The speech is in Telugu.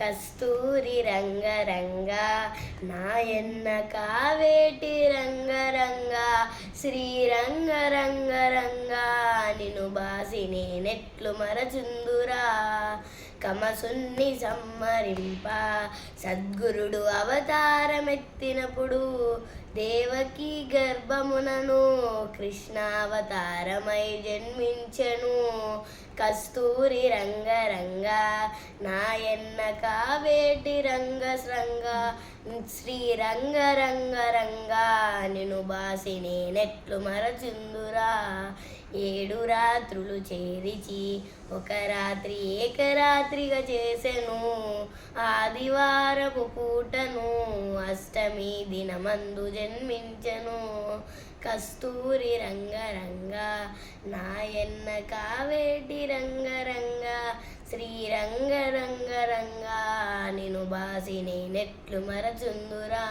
కస్తూరి రంగరంగ నాయన్న కావేటి రంగరంగ శ్రీరంగ రంగరంగ నిను బాసి నేనెట్లు మరచుందురా. కమసున్ని సమ్మరింప సద్గురుడు అవతారమెత్తినప్పుడు దేవకి గర్భమునను కృష్ణావతారమై జన్మించెను. కస్తూరి రంగ రంగ నాయన్న కావేటి రంగ శృంగ శ్రీ రంగ రంగ నిను బాసి నేనెట్లు మరచుందురా. ఏడు రాత్రులు చేరిచి ఒక రాత్రి ఏకరాత్రిగా చేసెను. ఆదివారపు పూటను అష్టమి దినమందు జన్మించెను. కస్తూరి రంగ రంగ నాయన్న కావేటి రంగ రంగ శ్రీరంగ రంగ రంగ నేను బాసి నేనెట్లు మరచుందురా.